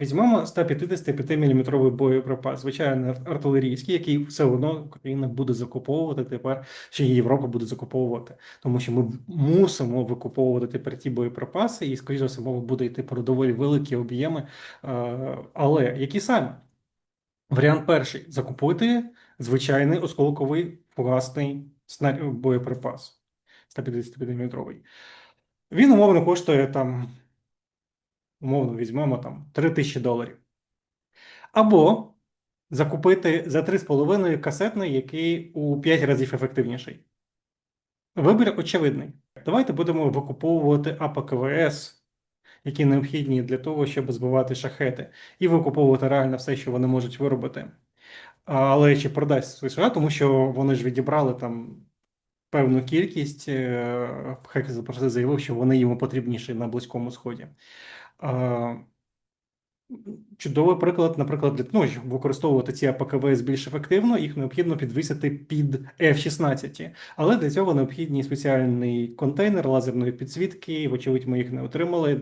Візьмемо 155-мм боєприпас, звичайно, артилерійський, який все одно Україна буде закуповувати тепер, чи Європа буде закуповувати, тому що ми мусимо викуповувати тепер ті боєприпаси, і, скоріше за все, мова буде йти про доволі великі об'єми. Е, Але які саме? Варіант перший: закупити звичайний осколковий фугасний боєприпас 155-мм. Він умовно коштує там, умовно візьмемо там 3 тисячі доларів. Або закупити за 3,5 касетний, який у 5 разів ефективніший. Вибір очевидний. Давайте будемо викуповувати АПКВС, які необхідні для того, щоб збивати шахети, і викуповувати реально все, що вони можуть виробити. Але чи продасть США, тому що вони ж відібрали там певну кількість. е, Хекер про це заявив, що вони йому потрібніші на Близькому Сході. Чудовий приклад, наприклад, для ну, використовувати ці АПКВС більш ефективно, їх необхідно підвісити під F-16. Але для цього необхідні спеціальний контейнер лазерної підсвітки. Вочевидь, ми їх не отримали.